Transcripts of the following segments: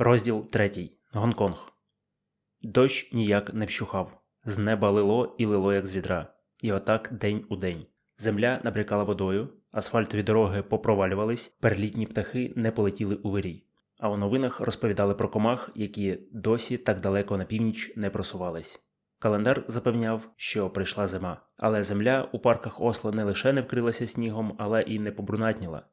Розділ 3. Гонконг. Дощ ніяк не вщухав. З неба лило і лило, як з відра. І отак день у день. Земля набрякала водою, асфальтові дороги попровалювались, перелітні птахи не полетіли у вирій. А у новинах розповідали про комах, які досі так далеко на північ не просувались. Календар запевняв, що прийшла зима, але земля у парках Осло не лише не вкрилася снігом, але і не побрунатніла.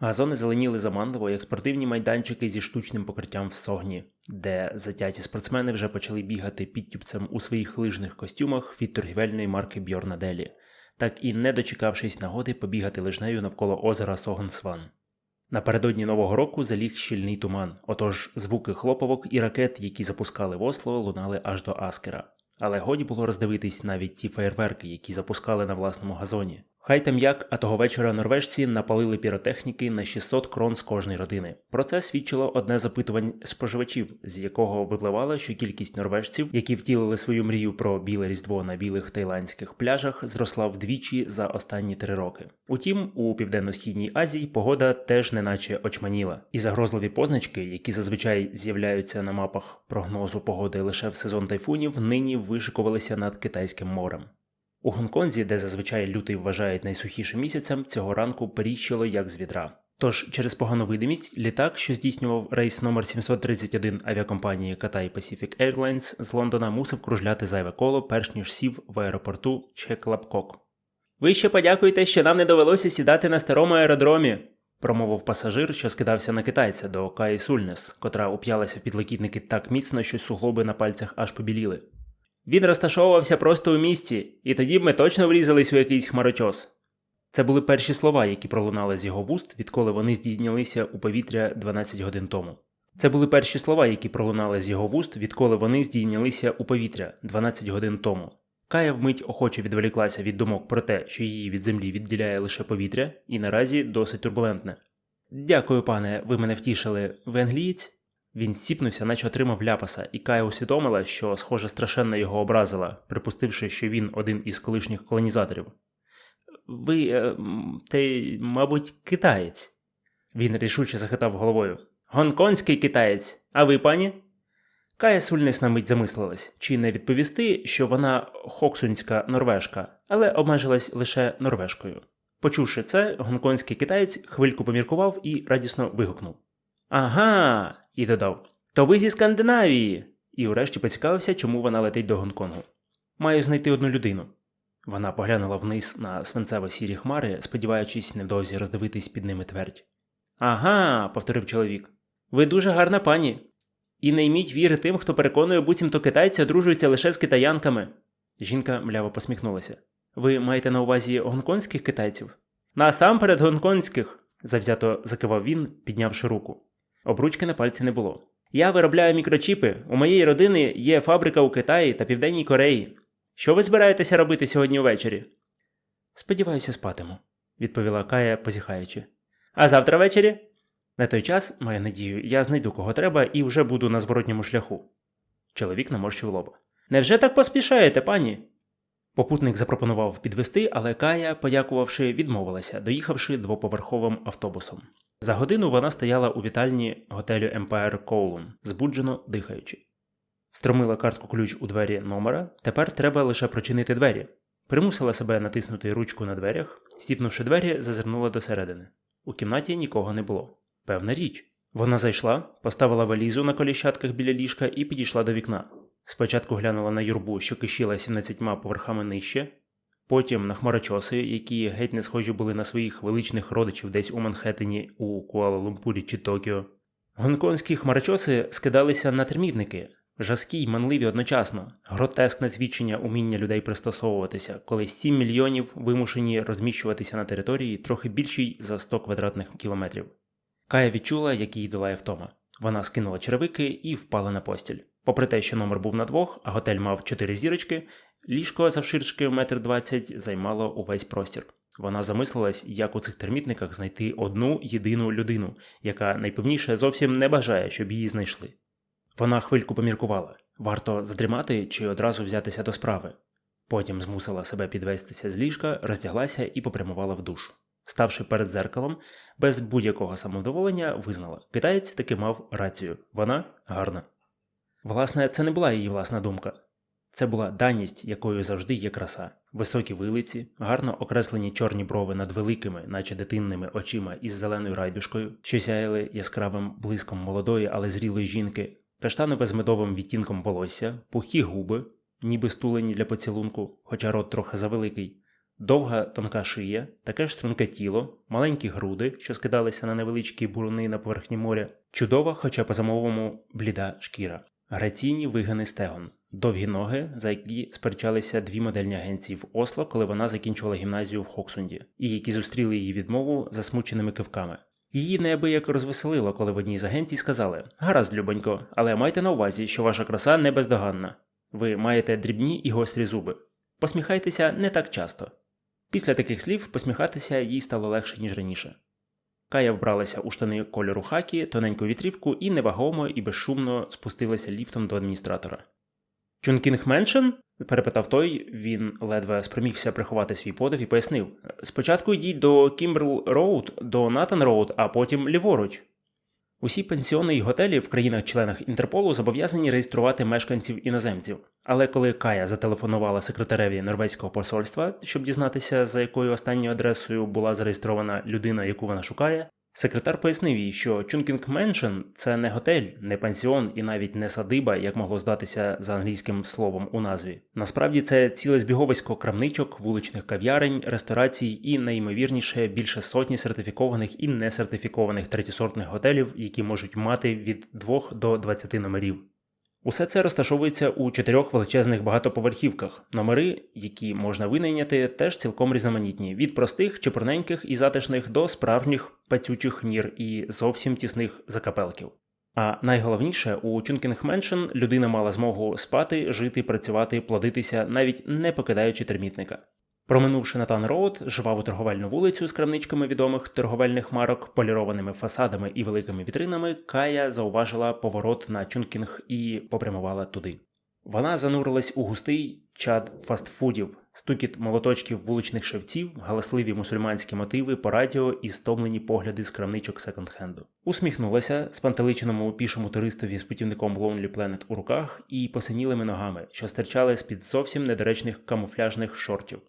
Газони зеленіли заманливо, як спортивні майданчики зі штучним покриттям в согні, де затяті спортсмени вже почали бігати підтюпцем у своїх лижних костюмах від торгівельної марки Бьорна Делі, так і не дочекавшись нагоди побігати лижнею навколо озера Согонсван. Напередодні нового року заліг щільний туман, отож звуки хлоповок і ракет, які запускали в Осло, лунали аж до Аскера. Але годі було роздивитись навіть ті феєрверки, які запускали на власному газоні. Хай там як, а того вечора норвежці напалили піротехніки на 600 крон з кожної родини. Про це свідчило одне з опитувань споживачів, з якого випливало, що кількість норвежців, які втілили свою мрію про біле різдво на білих тайландських пляжах, зросла вдвічі за останні три роки. Утім, у південно-східній Азії погода теж неначе очманіла, і загрозливі позначки, які зазвичай з'являються на мапах прогнозу погоди лише в сезон тайфунів, нині вишикувалися над Китайським морем. У Гонконзі, де зазвичай лютий вважають найсухішим місяцем, цього ранку періщило як з відра. Тож через погану видимість літак, що здійснював рейс номер 731 авіакомпанії Cathay Pacific Airlines з Лондона, мусив кружляти зайве коло, перш ніж сів в аеропорту Чеклапкок. Ви ще подякуєте, що нам не довелося сідати на старому аеродромі, промовив пасажир, що скидався на китайця до Каї Сульнес, котра уп'ялася в підлокітники так міцно, що суглоби на пальцях аж побіліли. Він розташовувався просто у місті, і тоді б ми точно врізались у якийсь хмарочос. Це були перші слова, які пролунали з його вуст, відколи вони здійнялися у повітря 12 годин тому. Це були перші слова, які пролунали з його вуст, відколи вони здійнялися у повітря 12 годин тому. Кая вмить охоче відволіклася від думок про те, що її від землі відділяє лише повітря, і наразі досить турбулентне. Дякую, пане, ви мене втішили. Ви англієць? Він сіпнувся, наче отримав ляпаса, і Кая усвідомила, що, схоже, страшенно його образила, припустивши, що він один із колишніх колонізаторів. Ви, е, ти, мабуть, китаєць. Він рішуче захитав головою. Гонконгський китаєць, а ви, пані? Кая Сульнес на мить замислилась, чи не відповісти, що вона хоксунська норвежка, але обмежилась лише норвежкою. Почувши це, гонконгський китаєць хвильку поміркував і радісно вигукнув. Ага, і додав: То ви зі Скандинавії. І врешті поцікавився, чому вона летить до Гонконгу. Маю знайти одну людину. Вона поглянула вниз на свинцево сірі хмари, сподіваючись невдовзі роздивитись під ними твердь. Ага, повторив чоловік. Ви дуже гарна пані. І не йміть віри тим, хто переконує, буцімто китайці одружуються лише з китаянками. Жінка мляво посміхнулася. Ви маєте на увазі гонконгських китайців? Насамперед гонконгських, завзято закивав він, піднявши руку. Обручки на пальці не було. Я виробляю мікрочіпи. У моєї родини є фабрика у Китаї та Південній Кореї. Що ви збираєтеся робити сьогодні ввечері? Сподіваюся, спатиму, відповіла Кая, позіхаючи. А завтра ввечері? На той час, маю надію, я знайду кого треба і вже буду на зворотньому шляху. Чоловік наморщив лоба. Невже так поспішаєте, пані? Попутник запропонував підвести, але Кая, подякувавши, відмовилася, доїхавши двоповерховим автобусом. За годину вона стояла у вітальні готелю Empire Kowloon, збуджено дихаючи. Стромила картку ключ у двері номера, тепер треба лише прочинити двері. Примусила себе натиснути ручку на дверях, стіпнувши двері, зазирнула досередини. У кімнаті нікого не було. Певна річ. Вона зайшла, поставила валізу на коліщатках біля ліжка і підійшла до вікна. Спочатку глянула на юрбу, що кишіла 17 поверхами нижче, потім на хмарочоси, які геть не схожі були на своїх величних родичів десь у Манхеттені, у Куала-Лумпурі чи Токіо. Гонконгські хмарочоси скидалися на термітники, жаскі й манливі одночасно, гротескне свідчення уміння людей пристосовуватися, коли 7 мільйонів вимушені розміщуватися на території трохи більшій за 100 квадратних кілометрів. Кая відчула, як її долає втома. Вона скинула черевики і впала на постіль. Попри те, що номер був на двох, а готель мав чотири зірочки, ліжко завширшки метр двадцять займало увесь простір. Вона замислилась, як у цих термітниках знайти одну єдину людину, яка найпевніше зовсім не бажає, щоб її знайшли. Вона хвильку поміркувала варто задрімати чи одразу взятися до справи. Потім змусила себе підвестися з ліжка, роздяглася і попрямувала в душ. Ставши перед зеркалом, без будь-якого самовдоволення визнала, китаєць таки мав рацію, вона гарна. Власне, це не була її власна думка. Це була даність, якою завжди є краса, високі вилиці, гарно окреслені чорні брови над великими, наче дитинними очима із зеленою райдушкою, що сяяли яскравим блиском молодої, але зрілої жінки, каштанове з медовим відтінком волосся, пухі губи, ніби стулені для поцілунку, хоча рот трохи завеликий, довга тонка шия, таке ж струнке тіло, маленькі груди, що скидалися на невеличкі буруни на поверхні моря, чудова, хоча по замовому бліда шкіра, граційні вигини стегон, довгі ноги, за які сперечалися дві модельні агенції в Осло, коли вона закінчувала гімназію в Хоксунді, і які зустріли її відмову засмученими кивками. Її неабияк розвеселило, коли в одній з агенцій сказали: Гаразд, любонько, але майте на увазі, що ваша краса не бездоганна. Ви маєте дрібні і гострі зуби. Посміхайтеся не так часто. Після таких слів посміхатися їй стало легше, ніж раніше. Кая вбралася у штани кольору хакі, тоненьку вітрівку і невагомо і безшумно спустилася ліфтом до адміністратора. Чункінг Меншен? перепитав той, він ледве спромігся приховати свій подив і пояснив: спочатку йдіть до Кімберл Роуд, до Натан Роуд, а потім ліворуч. Усі пенсіони і готелі в країнах-членах Інтерполу зобов'язані реєструвати мешканців іноземців. Але коли Кая зателефонувала секретареві норвезького посольства, щоб дізнатися, за якою останньою адресою була зареєстрована людина, яку вона шукає, секретар пояснив їй, що Чункінг Меншен це не готель, не пансіон і навіть не садиба, як могло здатися за англійським словом у назві. Насправді це ціле збіговисько крамничок, вуличних кав'ярень, ресторацій і найімовірніше більше сотні сертифікованих і несертифікованих третєсортних готелів, які можуть мати від 2 до 20 номерів. Усе це розташовується у чотирьох величезних багатоповерхівках. Номери, які можна винайняти, теж цілком різноманітні: від простих, чепурненьких і затишних до справжніх пацючих нір і зовсім тісних закапелків. А найголовніше, у Чункінг Меншен людина мала змогу спати, жити, працювати, плодитися, навіть не покидаючи термітника. Проминувши Натан Роуд, жваву торговельну вулицю з крамничками відомих торговельних марок, полірованими фасадами і великими вітринами, Кая зауважила поворот на Чункінг і попрямувала туди. Вона занурилась у густий чад фастфудів, стукіт молоточків вуличних шевців, галасливі мусульманські мотиви по радіо і стомлені погляди з крамничок секонд-хенду. Усміхнулася спантеличеному пішому туристові з путівником Lonely Planet у руках і посинілими ногами, що стирчали з під зовсім недоречних камуфляжних шортів.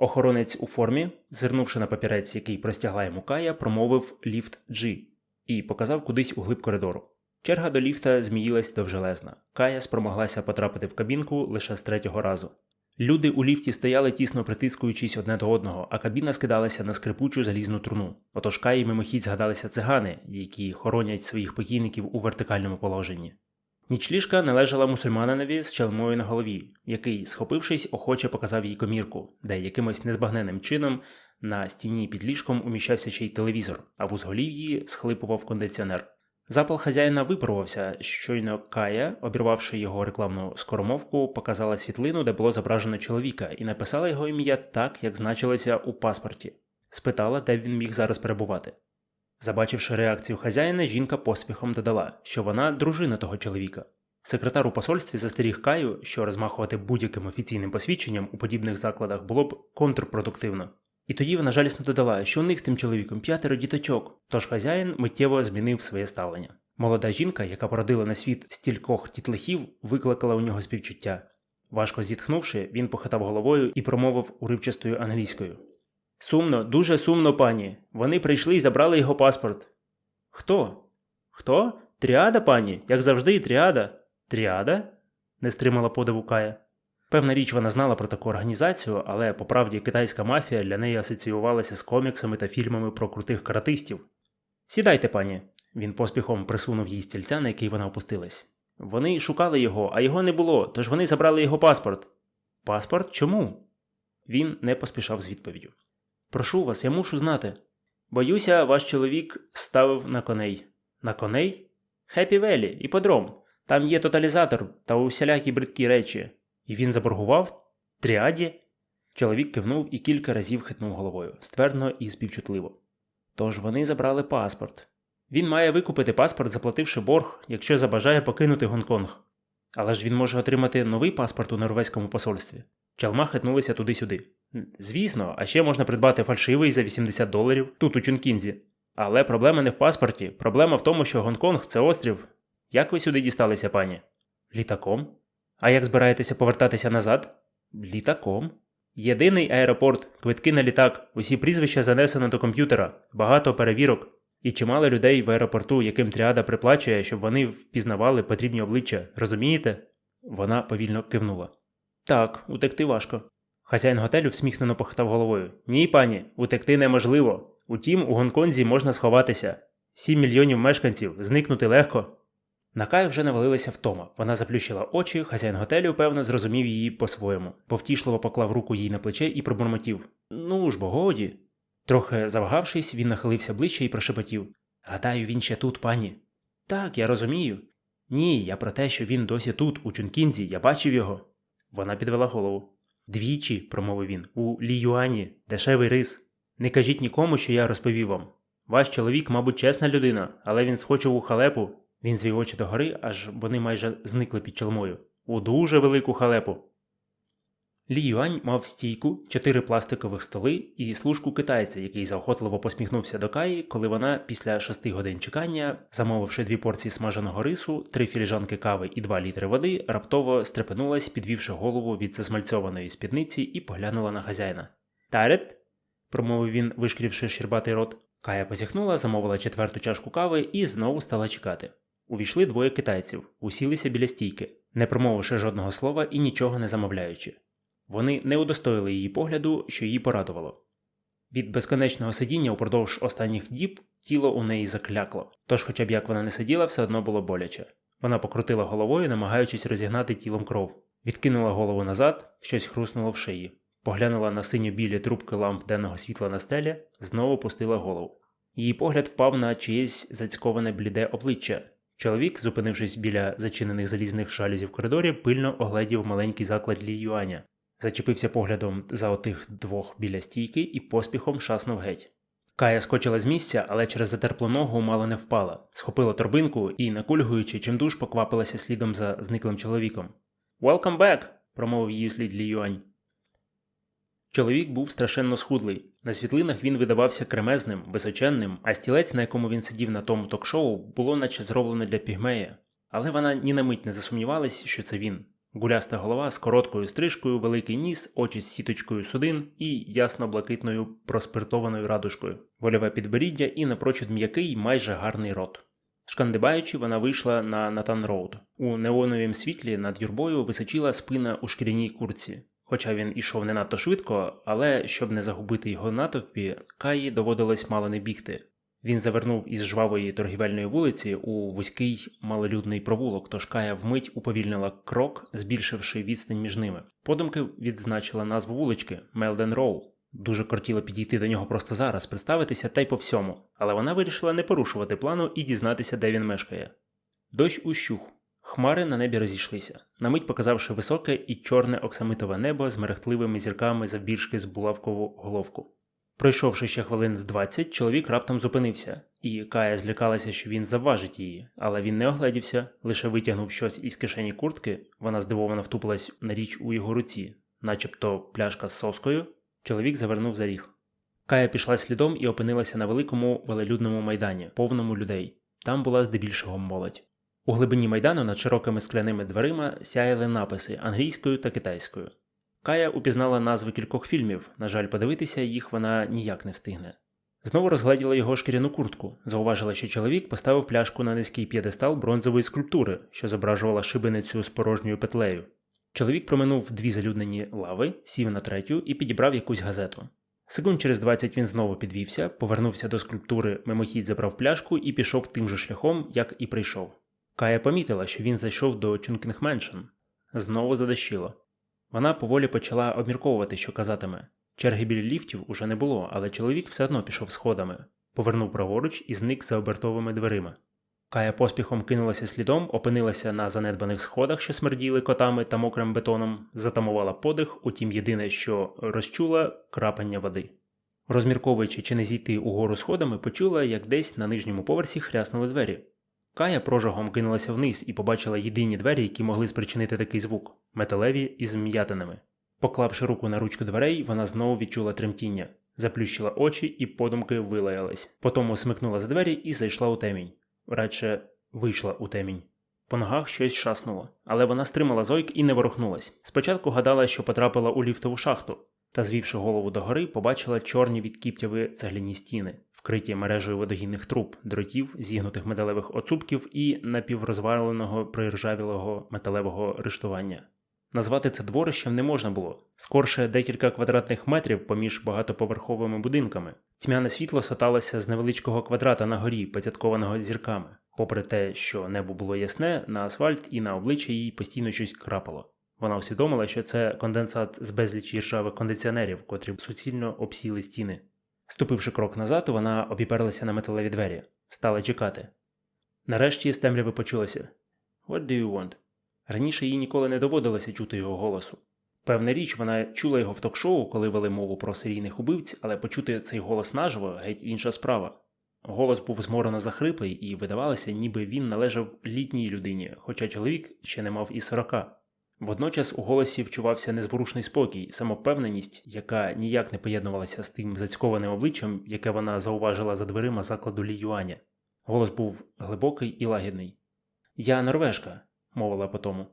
Охоронець у формі, зирнувши на папірець, який простягла йому Кая, промовив ліфт G і показав кудись у глиб коридору. Черга до ліфта зміїлась довжелезна. Кая спромоглася потрапити в кабінку лише з третього разу. Люди у ліфті стояли тісно притискуючись одне до одного, а кабіна скидалася на скрипучу залізну труну. Отож Каї мимохідь згадалися цигани, які хоронять своїх покійників у вертикальному положенні. Нічліжка належала мусульманинові з чалмою на голові, який, схопившись, охоче показав їй комірку, де якимось незбагненним чином на стіні під ліжком уміщався ще й телевізор, а в узголів'ї схлипував кондиціонер. Запал хазяїна випарувався, щойно Кая, обірвавши його рекламну скоромовку, показала світлину, де було зображено чоловіка, і написала його ім'я так, як значилося у паспорті, спитала, де він міг зараз перебувати. Забачивши реакцію хазяїна, жінка поспіхом додала, що вона дружина того чоловіка. Секретар у посольстві застеріг Каю, що розмахувати будь-яким офіційним посвідченням у подібних закладах було б контрпродуктивно. І тоді вона жалісно додала, що у них з тим чоловіком п'ятеро діточок, тож хазяїн миттєво змінив своє ставлення. Молода жінка, яка породила на світ стількох тітлихів, викликала у нього співчуття. Важко зітхнувши, він похитав головою і промовив уривчастою англійською. Сумно, дуже сумно, пані. Вони прийшли і забрали його паспорт. Хто? Хто? Тріада, пані, як завжди, тріада. Тріада? не стримала подиву Кая. Певна річ вона знала про таку організацію, але по правді китайська мафія для неї асоціювалася з коміксами та фільмами про крутих каратистів. Сідайте, пані. Він поспіхом присунув їй стільця, на який вона опустилась. Вони шукали його, а його не було, тож вони забрали його паспорт. Паспорт чому? Він не поспішав з відповіддю. Прошу вас, я мушу знати. Боюся, ваш чоловік ставив на коней. На коней? Хеппі Велі, іподром. Там є тоталізатор та усілякі бридкі речі. І він заборгував? Тріаді? Чоловік кивнув і кілька разів хитнув головою, ствердно і співчутливо. Тож вони забрали паспорт. Він має викупити паспорт, заплативши борг, якщо забажає покинути Гонконг. Але ж він може отримати новий паспорт у норвезькому посольстві. Чалма хитнулися туди-сюди. Звісно, а ще можна придбати фальшивий за 80 доларів тут у Чункінзі. Але проблема не в паспорті, проблема в тому, що Гонконг це острів. Як ви сюди дісталися, пані? Літаком? А як збираєтеся повертатися назад? Літаком. Єдиний аеропорт, квитки на літак, усі прізвища занесено до комп'ютера, багато перевірок, і чимало людей в аеропорту, яким тріада приплачує, щоб вони впізнавали потрібні обличчя, розумієте? Вона повільно кивнула. Так, утекти важко. Хазяїн готелю всміхнено похитав головою. Ні, пані, утекти неможливо. Утім, у Гонконзі можна сховатися. Сім мільйонів мешканців, зникнути легко. На Каю вже навалилася втома. Вона заплющила очі, хазяїн готелю, певно, зрозумів її по-своєму. Повтішливо поклав руку їй на плече і пробурмотів. Ну ж бо годі. Трохи завагавшись, він нахилився ближче і прошепотів. Гадаю, він ще тут, пані. Так, я розумію. Ні, я про те, що він досі тут, у Чункінзі, я бачив його. Вона підвела голову. Двічі, промовив він, у Ліюані, дешевий рис. Не кажіть нікому, що я розповів вам. Ваш чоловік, мабуть, чесна людина, але він схочив у халепу. Він звів очі догори, аж вони майже зникли під чолмою. У дуже велику халепу. Лі Юань мав стійку, чотири пластикових столи і служку китайця, який заохотливо посміхнувся до Каї, коли вона після шести годин чекання, замовивши дві порції смаженого рису, три філіжанки кави і два літри води, раптово стрепенулась, підвівши голову від засмальцьованої спідниці і поглянула на хазяїна. Тарет? промовив він, вишкрівши щербатий рот. Кая позіхнула, замовила четверту чашку кави і знову стала чекати. Увійшли двоє китайців, усілися біля стійки, не промовивши жодного слова і нічого не замовляючи. Вони не удостоїли її погляду, що її порадувало. Від безконечного сидіння упродовж останніх діб тіло у неї заклякло, тож, хоча б як вона не сиділа, все одно було боляче. Вона покрутила головою, намагаючись розігнати тілом кров, відкинула голову назад, щось хруснуло в шиї, поглянула на синьо-білі трубки ламп денного світла на стелі, знову пустила голову. Її погляд впав на чиєсь зацьковане бліде обличчя. Чоловік, зупинившись біля зачинених залізних жалюзів коридорі, пильно огледів маленький заклад Лі Юаня, зачепився поглядом за отих двох біля стійки і поспіхом шаснув геть. Кая скочила з місця, але через затерплу ногу мало не впала, схопила торбинку і, накульгуючи, чимдуж поквапилася слідом за зниклим чоловіком. «Welcome back!» – промовив її слід Лі Юань. Чоловік був страшенно схудлий. На світлинах він видавався кремезним, височенним, а стілець, на якому він сидів на тому ток-шоу, було наче зроблено для пігмея. Але вона ні на мить не засумнівалась, що це він. Гуляста голова з короткою стрижкою, великий ніс, очі з сіточкою судин і ясно-блакитною проспиртованою радужкою, вольове підборіддя і напрочуд м'який, майже гарний рот. Шкандибаючи, вона вийшла на Натан Роуд. У неоновім світлі над юрбою височила спина у шкіряній курці. Хоча він ішов не надто швидко, але щоб не загубити його натовпі, Каї доводилось мало не бігти. Він завернув із жвавої торгівельної вулиці у вузький малолюдний провулок, тож Кая вмить уповільнила крок, збільшивши відстань між ними. Подумки відзначила назву вулички Мелден Роу. Дуже кортіло підійти до нього просто зараз, представитися та й по всьому, але вона вирішила не порушувати плану і дізнатися, де він мешкає. Дощ ущух. Хмари на небі розійшлися, на мить показавши високе і чорне оксамитове небо з мерехтливими зірками завбільшки з булавкову головку. Пройшовши ще хвилин з 20, чоловік раптом зупинився, і Кая злякалася, що він завважить її, але він не огледівся, лише витягнув щось із кишені куртки, вона здивовано втупилась на річ у його руці, начебто пляшка з соскою. Чоловік завернув за ріг. Кая пішла слідом і опинилася на великому велелюдному майдані, повному людей. Там була здебільшого молодь. У глибині майдану над широкими скляними дверима сяяли написи англійською та китайською. Кая упізнала назви кількох фільмів, на жаль, подивитися їх вона ніяк не встигне. Знову розгледіла його шкіряну куртку, зауважила, що чоловік поставив пляшку на низький п'єдестал бронзової скульптури, що зображувала шибеницю з порожньою петлею. Чоловік проминув дві залюднені лави, сів на третю і підібрав якусь газету. Секунд через 20 він знову підвівся, повернувся до скульптури, мимохідь забрав пляшку і пішов тим же шляхом, як і прийшов. Кая помітила, що він зайшов до Чункінг Меншн. Знову задощило. Вона поволі почала обмірковувати, що казатиме. Черги біля ліфтів уже не було, але чоловік все одно пішов сходами, повернув праворуч і зник за обертовими дверима. Кая поспіхом кинулася слідом, опинилася на занедбаних сходах, що смерділи котами та мокрим бетоном, затамувала подих, утім єдине, що розчула крапання води. Розмірковуючи чи не зійти угору сходами, почула, як десь на нижньому поверсі хряснули двері. Кая прожогом кинулася вниз і побачила єдині двері, які могли спричинити такий звук металеві із м'ятинами. Поклавши руку на ручку дверей, вона знову відчула тремтіння, заплющила очі і подумки вилаялась. Потім смикнула за двері і зайшла у темінь. Радше вийшла у темінь. По ногах щось шаснуло, але вона стримала зойк і не ворухнулась. Спочатку гадала, що потрапила у ліфтову шахту, та, звівши голову догори, побачила чорні від кіптяви цегляні стіни, вкриті мережею водогінних труб, дротів, зігнутих металевих оцупків і напіврозваленого приржавілого металевого рештування. Назвати це дворищем не можна було, скорше декілька квадратних метрів поміж багатоповерховими будинками. Тьмяне світло соталося з невеличкого квадрата на горі, поцяткованого зірками. Попри те, що небо було ясне, на асфальт і на обличчя їй постійно щось крапало. Вона усвідомила, що це конденсат з безлічі ржавих кондиціонерів, котрі суцільно обсіли стіни. Ступивши крок назад, вона обіперлася на металеві двері, стала чекати. Нарешті з темряви почулося What do you want? Раніше їй ніколи не доводилося чути його голосу. Певна річ, вона чула його в ток-шоу, коли вели мову про серійних убивць, але почути цей голос наживо геть інша справа. Голос був зморено захриплий, і видавалося, ніби він належав літній людині, хоча чоловік ще не мав і сорока. Водночас у голосі вчувався незворушний спокій, самовпевненість, яка ніяк не поєднувалася з тим зацькованим обличчям, яке вона зауважила за дверима закладу Лі Юаня. Голос був глибокий і лагідний. Я норвежка, мовила потому.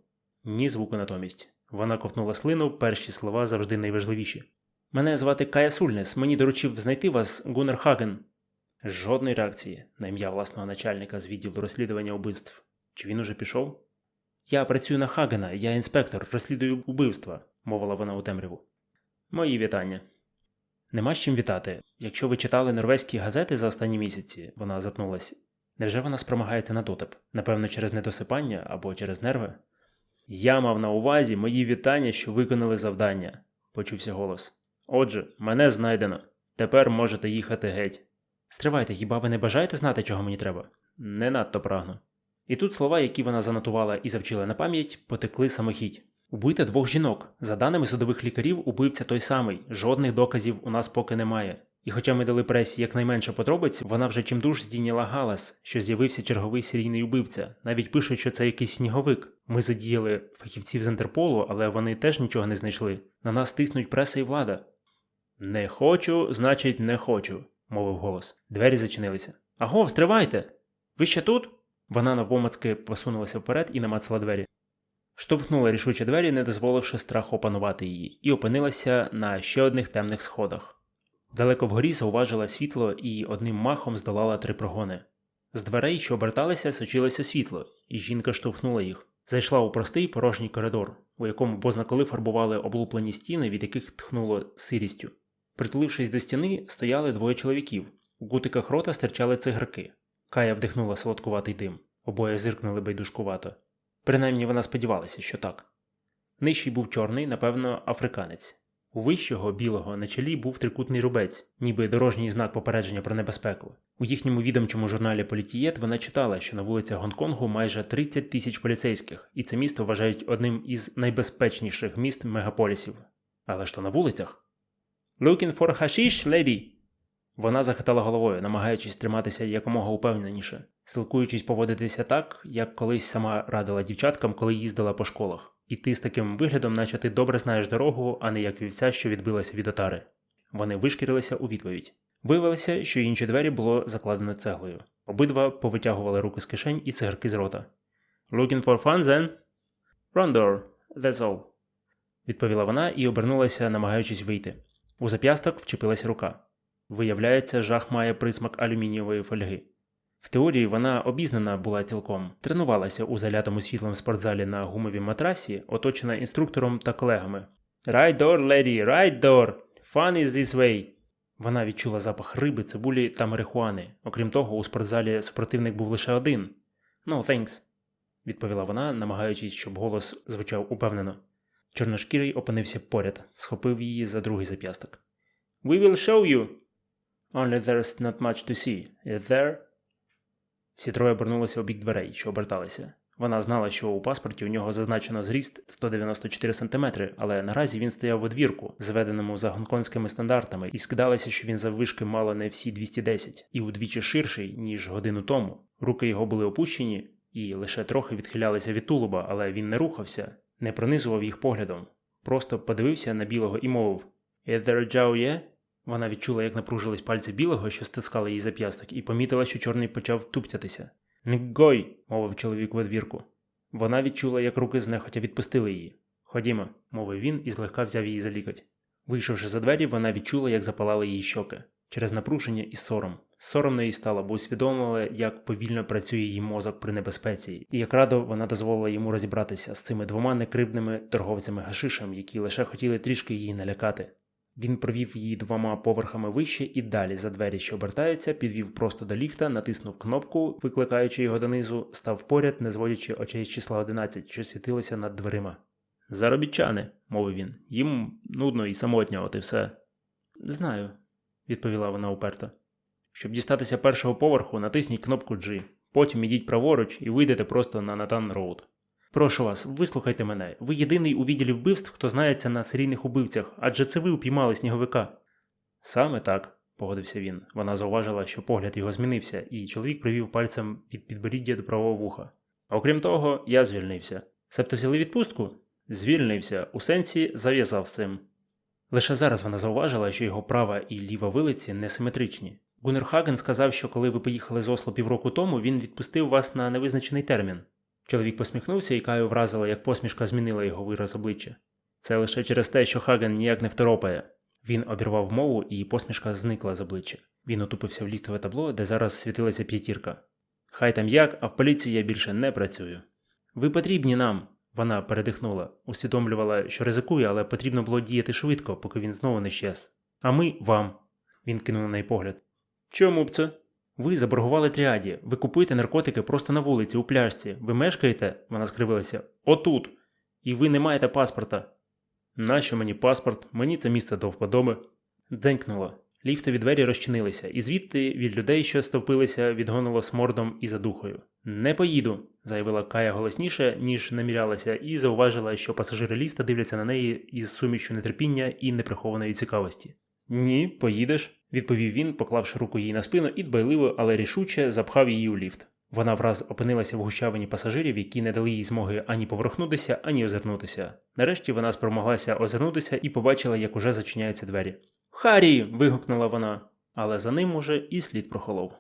Ні звуку натомість. Вона ковтнула слину, перші слова завжди найважливіші. Мене звати Кая Сульнес, мені доручив знайти вас Гуннер Хаген. Жодної реакції на ім'я власного начальника з відділу розслідування убивств. Чи він уже пішов? Я працюю на Хагена, я інспектор, розслідую убивства, мовила вона у темряву. Мої вітання. Нема з чим вітати. Якщо ви читали норвезькі газети за останні місяці, вона затнулась. Невже вона спромагається на дотип? Напевно, через недосипання або через нерви? Я мав на увазі мої вітання, що виконали завдання, почувся голос. Отже, мене знайдено. Тепер можете їхати геть. Стривайте, хіба ви не бажаєте знати, чого мені треба? Не надто прагну. І тут слова, які вона занотувала і завчила на пам'ять, потекли самохідь. Убити двох жінок. За даними судових лікарів, убивця той самий, жодних доказів у нас поки немає. І хоча ми дали пресі якнайменше подробиць, вона вже чимдуж здійняла галас, що з'явився черговий серійний убивця, навіть пише, що це якийсь сніговик. Ми задіяли фахівців з Інтерполу, але вони теж нічого не знайшли. На нас тиснуть преса і влада. Не хочу, значить, не хочу, мовив голос. Двері зачинилися. Аго, стривайте! Ви ще тут? Вона навпомацки посунулася вперед і намацала двері. Штовхнула рішуче двері, не дозволивши страху опанувати її, і опинилася на ще одних темних сходах. Далеко вгорі зауважила світло і одним махом здолала три прогони. З дверей, що оберталися, сочилося світло, і жінка штовхнула їх. Зайшла у простий порожній коридор, у якому бозна коли фарбували облуплені стіни, від яких тхнуло сирістю. Притулившись до стіни, стояли двоє чоловіків. У кутиках рота стирчали цигарки. Кая вдихнула солодкуватий дим. Обоє зиркнули байдужкувато. Принаймні вона сподівалася, що так. Нижчий був чорний, напевно, африканець. У вищого білого на чолі був трикутний рубець, ніби дорожній знак попередження про небезпеку. У їхньому відомчому журналі Політієт вона читала, що на вулицях Гонконгу майже 30 тисяч поліцейських, і це місто вважають одним із найбезпечніших міст мегаполісів. Але то на вулицях. Looking for hashish, lady?» Вона захитала головою, намагаючись триматися якомога упевненіше, силкуючись поводитися так, як колись сама радила дівчаткам, коли їздила по школах. Іти з таким виглядом, наче ти добре знаєш дорогу, а не як вівця, що відбилася від отари. Вони вишкірилися у відповідь. Виявилося, що інші двері було закладено цеглою. Обидва повитягували руки з кишень і цигарки з рота. Looking for fun, then? Door, that's all, відповіла вона і обернулася, намагаючись вийти. У зап'ясток вчепилася рука. Виявляється, жах має присмак алюмінієвої фольги. В теорії вона обізнана була цілком, тренувалася у залятому світлом спортзалі на гумовій матрасі, оточена інструктором та колегами. Right door, lady, right door! This way! Вона відчула запах риби, цибулі та марихуани. Окрім того, у спортзалі супротивник був лише один. No, thanks, відповіла вона, намагаючись, щоб голос звучав упевнено. Чорношкірий опинився поряд, схопив її за другий зап'ясток. We will show you! Only there's not much to see. Is there? Всі троє обернулися у бік дверей, що оберталися. Вона знала, що у паспорті у нього зазначено зріст 194 см, але наразі він стояв у двірку, зведеному за гонконгськими стандартами, і скидалося, що він заввишки мало не всі 210, і удвічі ширший, ніж годину тому. Руки його були опущені і лише трохи відхилялися від тулуба, але він не рухався, не пронизував їх поглядом. просто подивився на білого і мовив «Either Джао є?» Вона відчула, як напружились пальці білого, що стискали її зап'ясток, і помітила, що чорний почав тупцятися. «Нгой!» – мовив чоловік в одвірку. Вона відчула, як руки знехотя відпустили її. Ходімо, мовив він і злегка взяв її за лікоть. Вийшовши за двері, вона відчула, як запалали її щоки через напруження і сором. Соромно їй стало, бо усвідомила, як повільно працює її мозок при небезпеці, і як радо вона дозволила йому розібратися з цими двома некривдними торговцями гашишем, які лише хотіли трішки її налякати. Він провів її двома поверхами вище і далі за двері, що обертаються, підвів просто до ліфта, натиснув кнопку, викликаючи його донизу, став поряд, не зводячи очей з числа 11, що світилося над дверима. Заробітчани, мовив він, їм нудно і самотньо, от і все. Знаю, відповіла вона уперто. Щоб дістатися першого поверху, натисніть кнопку G. Потім ідіть праворуч і вийдете просто на Натан Роуд. Прошу вас, вислухайте мене. Ви єдиний у відділі вбивств, хто знається на серійних убивцях, адже це ви упіймали сніговика. Саме так, погодився він. Вона зауважила, що погляд його змінився, і чоловік привів пальцем від підборіддя до правого вуха. Окрім того, я звільнився. Себто взяли відпустку? Звільнився, у сенсі зав'язав з цим. Лише зараз вона зауважила, що його права і ліва вилиці несиметричні. Гуннер Хаген сказав, що коли ви поїхали з Осло півроку тому, він відпустив вас на невизначений термін. Чоловік посміхнувся і Каю вразила, як посмішка змінила його вираз обличчя. Це лише через те, що Хаген ніяк не второпає. Він обірвав мову, і посмішка зникла з обличчя. Він утупився в ліфтове табло, де зараз світилася п'ятірка. Хай там як, а в поліції я більше не працюю. Ви потрібні нам. Вона передихнула, усвідомлювала, що ризикує, але потрібно було діяти швидко, поки він знову не щез. А ми вам. Він кинув на неї погляд. Чому б це? Ви заборгували тріаді, ви купуєте наркотики просто на вулиці, у пляжці. Ви мешкаєте, вона скривилася, отут. І ви не маєте паспорта. Нащо мені паспорт? Мені це місце до вподоби. Дзенькнуло. Ліфтові двері розчинилися, і звідти від людей, що стовпилися, відгонило смордом і задухою. Не поїду, заявила Кая голосніше, ніж намірялася, і зауважила, що пасажири ліфта дивляться на неї із сумішю нетерпіння і неприхованої цікавості. Ні, поїдеш, відповів він, поклавши руку їй на спину і дбайливо, але рішуче запхав її у ліфт. Вона враз опинилася в гущавині пасажирів, які не дали їй змоги ані поворухнутися, ані озирнутися. Нарешті вона спромоглася озирнутися і побачила, як уже зачиняються двері. Харі. вигукнула вона, але за ним уже і слід прохолов.